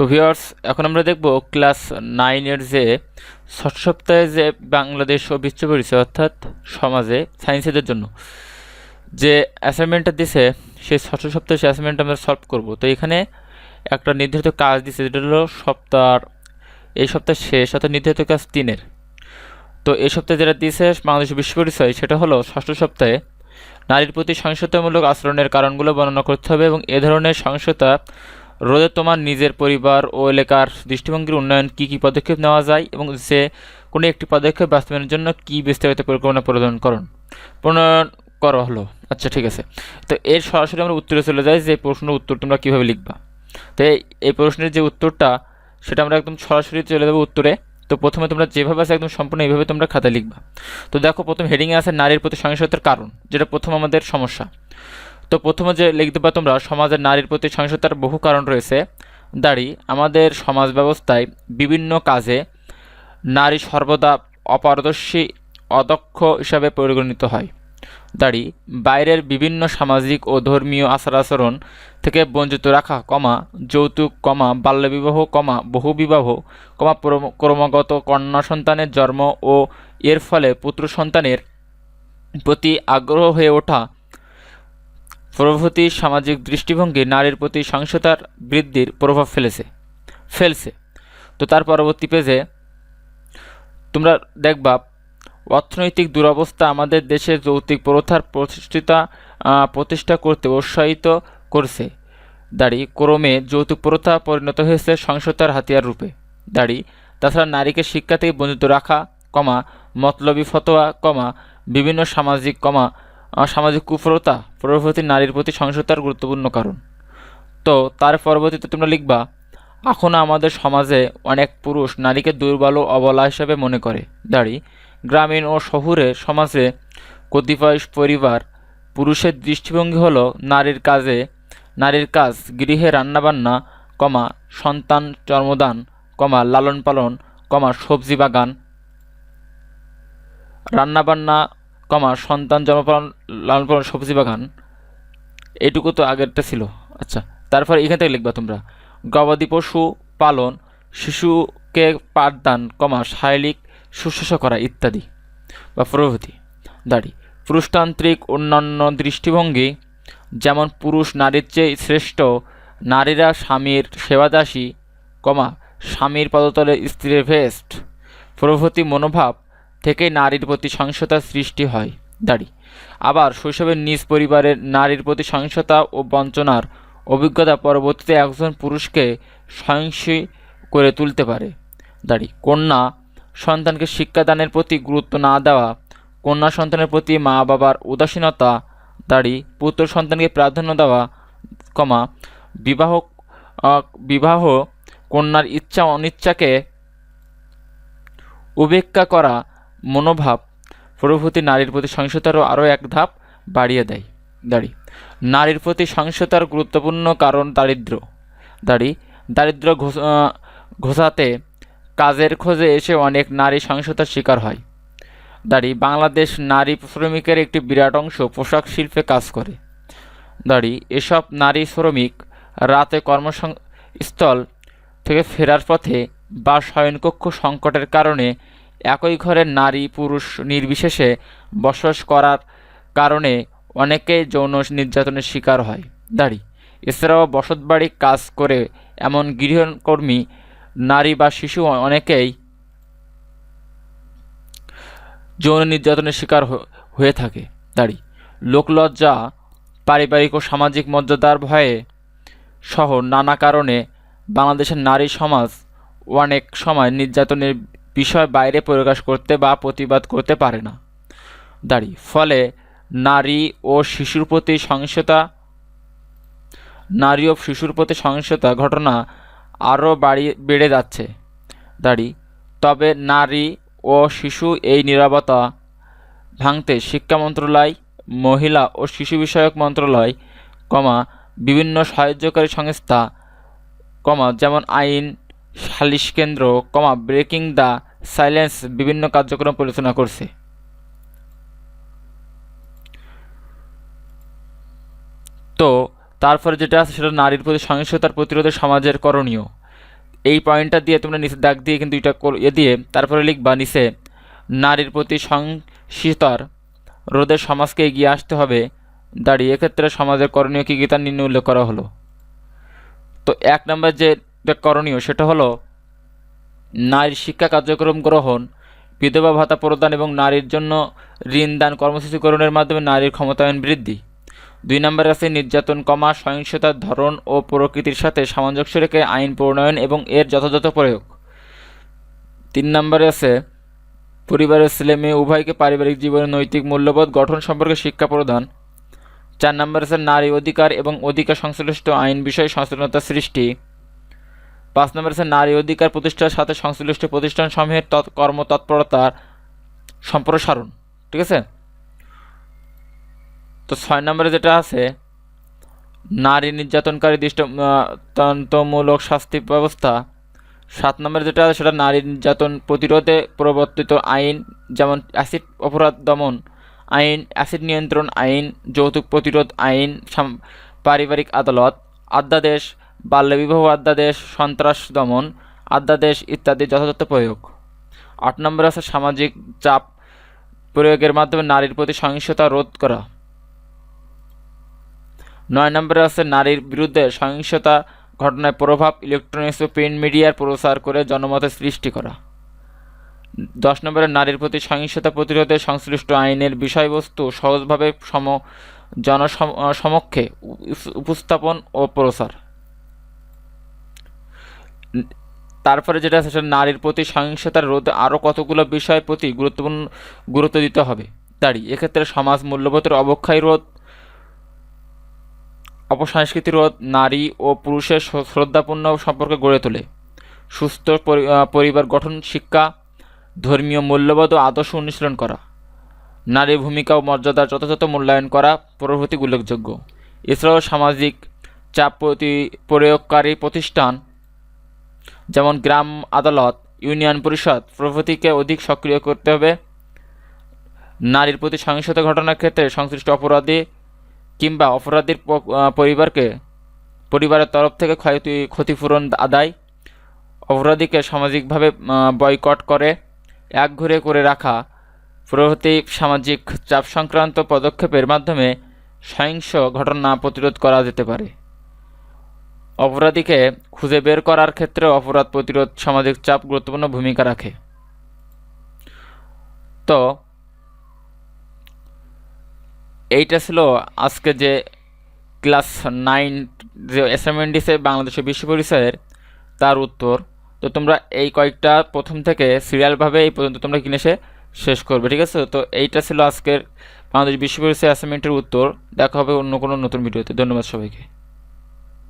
তো ভিউয়ার্স, এখন আমরা দেখব ক্লাস নাইনের যে ষষ্ঠ সপ্তাহে যে বাংলাদেশ ও বিশ্ব পরিচয়, অর্থাৎ সমাজে সায়েন্সেদের জন্য যে অ্যাসাইনমেন্টটা দিছে, সেই ষষ্ঠ সপ্তাহে সেই অ্যাসাইনমেন্ট আমরা সলভ করব। তো এখানে একটা নির্ধারিত কাজ দিছে, যেটা হলো সপ্তাহ এই সপ্তাহের শেষ, অর্থাৎ নির্ধারিত কাজ তিনের। তো এই সপ্তাহে যেটা দিয়েছে বাংলাদেশ বিশ্ব পরিচয়, সেটা হলো ষষ্ঠ সপ্তাহে নারীর প্রতি সহিংসতামূলক আচরণের কারণগুলো বর্ণনা করতে হবে এবং এ ধরনের সহিংসতা রোধে তোমার নিজের পরিবার ও এলাকার দৃষ্টিভঙ্গির উন্নয়ন কী কী পদক্ষেপ নেওয়া যায় এবং সে কোনো একটি পদক্ষেপ বাস্তবায়নের জন্য কী বিস্তারিত পরিকল্পনা প্রদান করুন? প্রণয়ন করা হলো। আচ্ছা ঠিক আছে। তো এর সরাসরি আমরা উত্তরে চলে যাই যে প্রশ্নের উত্তর তোমরা কীভাবে লিখবা। তো এই প্রশ্নের যে উত্তরটা, সেটা আমরা একদম সরাসরি চলে যাব উত্তরে। তো প্রথমে তোমরা যেভাবে আছে একদম সম্পূর্ণ এইভাবে তোমরা খাতা লিখবা। তো দেখো, প্রথম হেডিংয়ে আছে নারীর প্রতি সহিংসতার কারণ, যেটা প্রথম আমাদের সমস্যা। তো প্রথমে যে লিখতে পারো তোমরা, সমাজের নারীর প্রতি সহিংসতার বহু কারণ রয়েছে। দাঁড়ি, আমাদের সমাজ ব্যবস্থায় বিভিন্ন কাজে নারী সর্বদা অপারদর্শী, অদক্ষ হিসাবে পরিগণিত হয়। দাঁড়ি, বাইরের বিভিন্ন সামাজিক ও ধর্মীয় আচার আচরণ থেকে বঞ্চিত রাখা, কমা, যৌতুক, কমা, বাল্যবিবাহ, কমা বহুবিবাহ কমা ক্রমাগত কন্যা সন্তানের জন্ম ও এর ফলে পুত্র সন্তানের প্রতি আগ্রহ হয়ে ওঠা প্রভৃতি সামাজিক দৃষ্টিভঙ্গি নারীর প্রতি সহিংসতার বৃদ্ধির প্রভাব ফেলেছে। ফেলছে। তো তার পরবর্তী পেজে তোমরা দেখবা, অর্থনৈতিক দুরবস্থা আমাদের দেশে যৌতুক প্রথার প্রতিষ্ঠিতা প্রতিষ্ঠা করতে উৎসাহিত করছে। দাড়ি, ক্রমে যৌতুক প্রথা পরিণত হয়েছে সহিংসতার হাতিয়ার রূপে। দাড়ি, তাছাড়া নারীকে শিক্ষা থেকে বঞ্চিত রাখা, কমা, মতলবী ফতোয়া, কমা, বিভিন্ন সামাজিক, কমা সামাজিক কুপ্রথা প্রভৃতি নারীর প্রতি সহিংসতার গুরুত্বপূর্ণ কারণ। তো তার পরবর্তীতে তোমরা লিখবা এখনও আমাদের সমাজে অনেক পুরুষ নারীকে দুর্বল ও অবলা হিসেবে মনে করে। দাঁড়ি, গ্রামীণ ও শহুরে সমাজে কতিপয় পরিবার পুরুষের দৃষ্টিভঙ্গি হলো নারীর কাজে, নারীর কাজ, গৃহে রান্নাবান্না, কমা, সন্তান জন্মদান কমা, লালন পালন, কমা, সবজি বাগান। রান্নাবান্না কমা, সন্তান জন্মপালন লালন পালন সবজি বাগান। এইটুকু তো আগেরটা ছিল। আচ্ছা তারপর এখান থেকে লিখবা তোমরা। গবাদি পশু পালন, শিশুকে পাঠদান, কমা, শারীরিক শুশ্রূষা করা ইত্যাদি বা প্রভৃতি। দাড়ি, পুরুষতান্ত্রিক অন্যান্য দৃষ্টিভঙ্গি, যেমন পুরুষ নারীর চেয়ে শ্রেষ্ঠ, নারীরা স্বামীর সেবাদাসী, কমা, স্বামীর পদতলে স্ত্রীর ভেস্ট, প্রভৃতি মনোভাব থেকেই নারীর প্রতি সহিংসতার সৃষ্টি হয়। দাড়ি। আবার শৈশবের নিজ পরিবারের নারীর প্রতি সহিংসতা ও বঞ্চনার অভিজ্ঞতা পরবর্তীতে একজন পুরুষকে সহিংসী করে তুলতে পারে। দাড়ি। কন্যা সন্তানকে শিক্ষাদানের প্রতি গুরুত্ব না দেওয়া, কন্যা সন্তানের প্রতি মা বাবার উদাসীনতা, দাড়ি। পুত্র সন্তানকে প্রাধান্য দেওয়া, কমা, বিবাহ বিবাহ কন্যার ইচ্ছা অনিচ্ছাকে উপেক্ষা করা মনোভাব প্রভৃতি নারীর প্রতি সহিংসতারও আরও এক ধাপ বাড়িয়ে দেয়। দাড়ি। নারীর প্রতি সহিংসতার গুরুত্বপূর্ণ কারণ দারিদ্র। দাড়ি। দারিদ্র্য ঘোষ- ঘোষাতে কাজের খোঁজে এসে অনেক নারী সহিংসতার শিকার হয়। দাড়ি। বাংলাদেশ নারী শ্রমিকের একটি বিরাট অংশ পোশাক শিল্পে কাজ করে। দাড়ি। এসব নারী শ্রমিক রাতে কর্মস্থল থেকে ফেরার পথে বা শয়নকক্ষ সংকটের কারণে একই ঘরের নারী পুরুষ নির্বিশেষে বসবাস করার কারণে অনেকেই যৌন নির্যাতনের শিকার হয়। দাড়ি, এছাড়াও বসতবাড়ি কাজ করে এমন গৃহকর্মী, নারী বা শিশু অনেকেই যৌন নির্যাতনের শিকার হয়ে থাকে। দাড়ি, লোকলজ্জা, পারিবারিক ও সামাজিক মর্যাদার ভয়ে সহ নানা কারণে বাংলাদেশের নারী সমাজ অনেক সময় নির্যাতনের বিষয় বাইরে প্রকাশ করতে বা প্রতিবাদ করতে পারে না। দাঁড়ি, ফলে নারী ও শিশুর প্রতি সহিংসতা, নারী ও শিশুর প্রতি সহিংসতা ঘটনা আরও বাড়ি, বেড়ে যাচ্ছে। দাঁড়ি, তবে নারী ও শিশু এই নিরাপত্তা ভাঙতে শিক্ষা মন্ত্রণালয়, মহিলা ও শিশু বিষয়ক মন্ত্রণালয়, কমা, বিভিন্ন সাহায্যকারী সংস্থা, কমা, যেমন আইন, সালিশ কেন্দ্র, কমা, ব্রেকিং দ্য সাইলেন্স বিভিন্ন কার্যক্রম পরিচালনা করছে। তো, তারপরে যেটা আছে সেটা নারীর প্রতি সহিংসতার প্রতিরোধে সমাজের করণীয়। এই পয়েন্টটা দিয়ে তোমরা নিচে দাগ দিয়ে কিন্তু এটা ইয়ে দিয়ে তারপরে লিখবা নিচে, নারীর প্রতি সংশিতার রোধে সমাজকে এগিয়ে আসতে হবে। দাঁড়িয়ে এক্ষেত্রে সমাজের করণীয় কী কী তা নিম্নে উল্লেখ করা হলো। তো এক নম্বর যে করণীয় সেটা হলো নারীর শিক্ষা কার্যক্রম গ্রহণ, বিধবা ভাতা প্রদান এবং নারীর জন্য ঋণ দান কর্মসূচি মাধ্যমে নারীর ক্ষমতায়ন বৃদ্ধি। দুই নম্বরে আছে নির্যাতন কমা, সহিংসতার ধরন ও প্রকৃতির সাথে সামঞ্জস্য রেখে আইন প্রণয়ন এবং এর যথাযথ প্রয়োগ। তিন নম্বরে আছে পরিবারের ছেলে মেয়ে উভয়কে পারিবারিক জীবনের নৈতিক মূল্যবোধ, গঠন সম্পর্কে শিক্ষা প্রদান। চার নম্বর আছে নারী অধিকার এবং অধিকার সংশ্লিষ্ট আইন বিষয়ে সচেতনতা সৃষ্টি। পাঁচ নম্বর আছে নারী অধিকার প্রতিষ্ঠার সাথে সংশ্লিষ্ট প্রতিষ্ঠান সমূহের তৎ- কর্মতৎপরতার সম্প্রসারণ, ঠিক আছে? তো ছয় নম্বরে যেটা আছে, নারী নির্যাতনকারী দৃষ্টান্তমূলক শাস্তি ব্যবস্থা। সাত নম্বরে যেটা আছে, সেটা নারী নির্যাতন প্রতিরোধে প্রবর্তিত আইন, যেমন অ্যাসিড অপরাধ দমন আইন, অ্যাসিড নিয়ন্ত্রণ আইন, যৌতুক প্রতিরোধ আইন পারিবারিক আদালত আদ্যাদেশ বাল্যবিবাহ, আদ্যাদেশ, সন্ত্রাস দমন, আদ্যাদেশ ইত্যাদি যথাযথ প্রয়োগ। আট নম্বর আছে সামাজিক চাপ প্রয়োগের মাধ্যমে নারীর প্রতি সহিংসতা রোধ করা। নয় নম্বরে আছে নারীর বিরুদ্ধে সহিংসতা ঘটনায় প্রভাব ইলেকট্রনিক্স ও প্রিন্ট মিডিয়ার প্রসার করে জনমতের সৃষ্টি করা। দশ নম্বরে নারীর প্রতি সহিংসতা প্রতিরোধে সংশ্লিষ্ট আইনের বিষয়বস্তু সহজভাবে সম জনসমক্ষে উপস্থাপন ও প্রসার তারপরে যেটা আছে, সেটা নারীর প্রতি সহিংসতার রোধ আরও কতগুলো বিষয়ের প্রতি গুরুত্বপূর্ণ গুরুত্ব দিতে হবে। দাঁড়ি, এক্ষেত্রে সমাজ মূল্যবোধের অবক্ষয় রোধ, অপসংস্কৃতি রোধ, নারী ও পুরুষের শ্রদ্ধাপূর্ণ সম্পর্কে গড়ে তোলে। সুস্থ পরি- পরিবার গঠন, শিক্ষা, ধর্মীয় মূল্যবোধ ও আদর্শ অনুশীলন করা। নারীর ভূমিকা ও মর্যাদার যথাযথ মূল্যায়ন করা প্রভৃতি উল্লেখযোগ্য। এছাড়াও সামাজিক চাপ প্রতি, প্রয়োগকারী প্রতিষ্ঠান যেমন গ্রাম আদালত, ইউনিয়ন পরিষদ, প্রভৃতিকে অধিক সক্রিয় করতে হবে। নারীর প্রতি সহিংসতা ঘটনার ক্ষেত্রে সংশ্লিষ্ট অপরাধী কিংবা অপরাধীর পরিবারকে, পরিবারের তরফ থেকে ক্ষয়তি, ক্ষতিপূরণ আদায়। অপরাধীকে সামাজিকভাবে বয়কট করে একঘরে করে রাখা। প্রভৃতি সামাজিক চাপ সংক্রান্ত পদক্ষেপের মাধ্যমে সহিংস ঘটনা প্রতিরোধ করা যেতে পারে। অপরাধীকে খুঁজে বের করার ক্ষেত্রে অপরাধ প্রতিরোধ সামাজিক চাপ গুরুত্বপূর্ণ ভূমিকা রাখে। তো, এইটা ছিল আজকে যে ক্লাস নাইন যে অ্যাসাইনমেন্ট দিছে বাংলাদেশের বিশ্ব পরিচয়ের তার উত্তর। তো তোমরা এই কয়েকটা প্রথম থেকে সিরিয়ালভাবে এই পর্যন্ত তোমরা কিনে সে শেষ করবে, ঠিক আছে? তো এইটা ছিল আজকের বাংলাদেশ বিশ্ব পরিচয় অ্যাসাইনমেন্টের উত্তর। দেখা হবে অন্য কোনো নতুন ভিডিওতে। ধন্যবাদ সবাইকে।